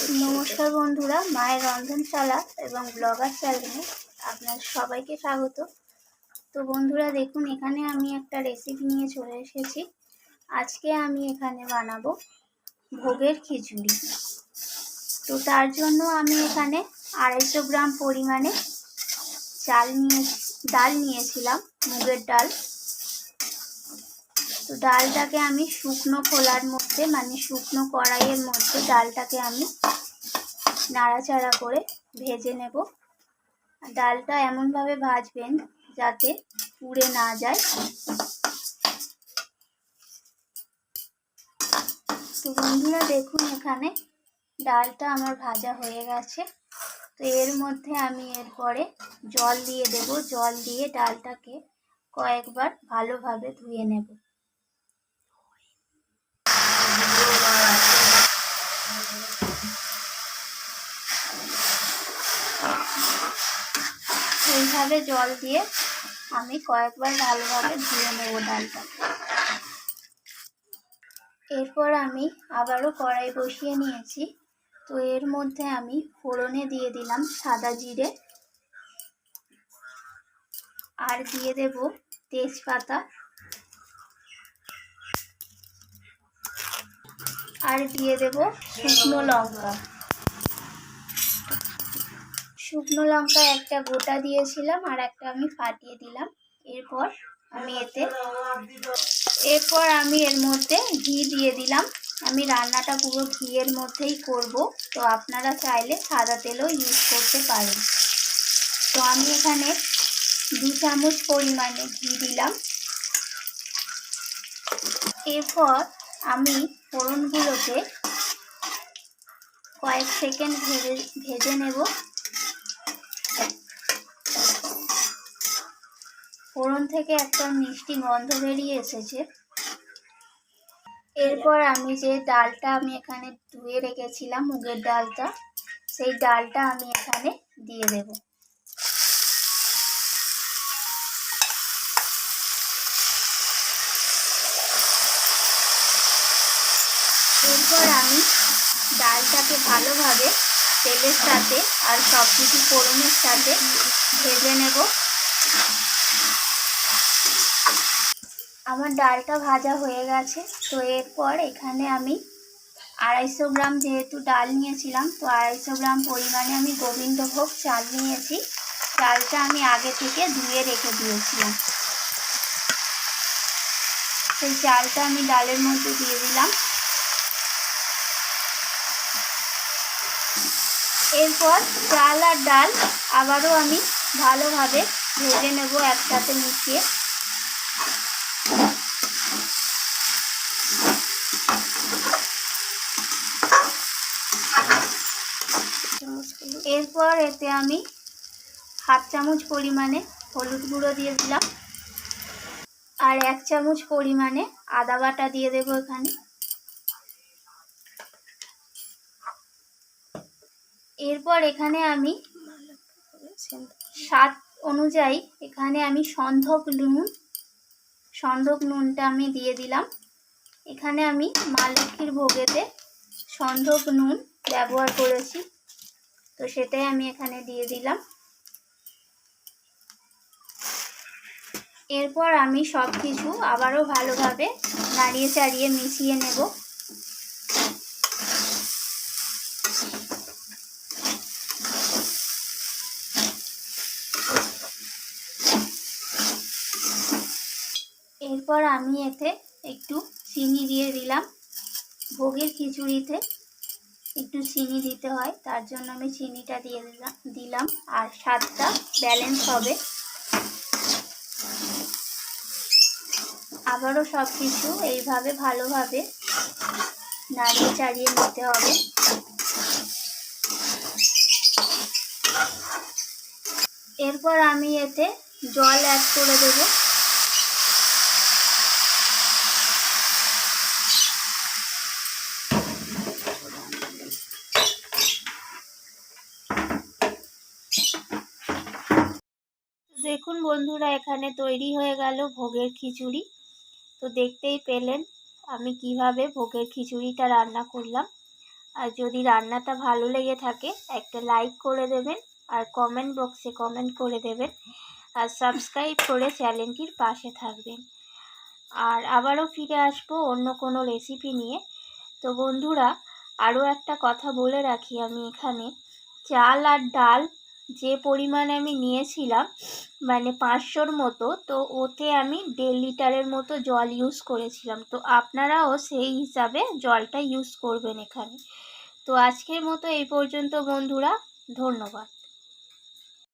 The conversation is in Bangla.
নমস্কার বন্ধুরা, মায়ের রন্ধনশালা এবং ব্লগার চ্যানেলে আপনার সবাইকে স্বাগত। তো বন্ধুরা, দেখুন, এখানে আমি একটা রেসিপি নিয়ে চলে এসেছি। আজকে আমি এখানে বানাবো ভোগের খিচুড়ি। তো তার জন্য আমি এখানে আড়াইশো গ্রাম পরিমাণে চাল নিয়ে ডাল নিয়েছিলাম, মুগের ডাল। তো ডালটাকে আমি শুকনো খোলার মধ্যে মানে শুকনো কড়াইয়ের মধ্যে ডালটাকে আমি নাড়াচাড়া করে ভেজে নেব। ডালটা এমনভাবে ভাজবেন যাতে পুড়ে না যায়। তো বন্ধুরা দেখুন এখানে ডালটা আমার ভাজা হয়ে গেছে। তো এর মধ্যে আমি এরপরে জল দিয়ে দেব। জল দিয়ে ডালটাকে কয়েকবার ভালোভাবে ধুয়ে নেব। এইভাবে জল দিয়ে আমি কয়েকবার ভালোভাবে ধুয়ে নেব ডালটা। এরপর আমি আবারও কড়াই বসিয়ে নিয়েছি। তো এর মধ্যে আমি ফোড়নে দিয়ে দিলাম সাদা জিরে। আর দিয়ে দেব তেজপাতা। আর দিয়ে দেব শুকনো লঙ্কা। শুকনো লঙ্কা একটা গোটা দিয়েছিলাম আর একটা আমি ফাটিয়ে দিলাম। এরপর আমি এতে এরপর আমি এর মধ্যে ঘি দিয়ে দিলাম। আমি রান্নাটা পুরো ঘিয়ের মধ্যেই করব। তো আপনারা চাইলে সাদা তেলও ইউজ করতে পারেন। তো আমি এখানে দু চামচ পরিমাণে ঘি দিলাম। এরপর আমি ফোড়নগুলোকে কয়েক সেকেন্ড ভেজে ভেজে নেব। ফোড়ন থেকে একটা মিষ্টি গন্ধ বেরিয়ে এসেছে। এরপর আমি যে ডালটা আমি এখানে ধুয়ে রেখেছিলাম, মুগের ডালটা, সেই ডালটা আমি এখানে দিয়ে দেব। এরপর আমি ডালটাকে ভালোভাবে তেলের সাথে আর সব কিছু ফোড়নের সাথে ভেজে নেব। আমার ডালটা ভাজা হয়ে গেছে, তো এরপর এখানে আমি আড়াইশো গ্রাম যেহেতু ডাল নিয়েছিলাম, তো আড়াইশো গ্রাম পরিমাণে আমি গোবিন্দভোগ চাল নিয়েছি। চালটা আমি আগে থেকে ধুয়ে রেখে দিয়েছিলাম। সেই চালটা আমি ডালের মধ্যে দিয়ে দিলাম। এরপর চাল আর ডাল আবারও আমি ভালোভাবে ভেজে নেব একসাথে মিশিয়ে। এরপর এতে আমি হাফ চামচ পরিমাণে হলুদ গুঁড়ো দিয়ে দিলাম। আর এক চামচ পরিমাণে আদা বাটা দিয়ে দেবো এখানে। এরপর এখানে আমি স্বাদ অনুযায়ী এখানে আমি সন্ধক নুন, সন্ধক নুনটা আমি দিয়ে দিলাম। এখানে আমি মা লক্ষ্মীর ভোগেতে সন্ধক নুন ব্যবহার করেছি। তো সেটাই আমি এখানে দিয়ে দিলাম। এরপর আমি সব কিছু আবারও ভালোভাবে নাড়িয়ে চাড়িয়ে মিশিয়ে নেব। এরপর আমি এতে একটু চিনি দিয়ে দিলাম ভোগের খিচুড়িতে। একটু চিনি দিতে হয়, তার জন্য আমি চিনিটা দিয়ে দিলাম দিলাম, আর স্বাদটা ব্যালেন্স হবে। আবারও সব কিছু এইভাবে ভালোভাবে নাড়িয়ে চাড়িয়ে নিতে হবে। এরপর আমি এতে জল অ্যাড করে দেবো। দেখুন বন্ধুরা এখানে তৈরি হয়ে গেল ভোগের খিচুড়ি। তো দেখতেই পেলেন আমি কীভাবে ভোগের খিচুড়িটা রান্না করলাম। আর যদি রান্নাটা ভালো লেগে থাকে, একটা লাইক করে দেবেন আর কমেন্ট বক্সে কমেন্ট করে দেবেন। আর সাবস্ক্রাইব করে চ্যানেলটির পাশে থাকবেন। আর আবারও ফিরে আসব অন্য কোনো রেসিপি নিয়ে। তো বন্ধুরা, আরও একটা কথা বলে রাখি আমি এখানে। চাল আর ডাল যে পরিমাণ আমি নিয়েছিলাম মানে পাঁচশোর মতো, তো ওতে আমি দেড় লিটারের মতো জল ইউজ করেছিলাম। তো আপনারাও সেই হিসাবে জলটা ইউজ করবেন এখানে। তো আজকের মতো এই পর্যন্ত বন্ধুরা, ধন্যবাদ।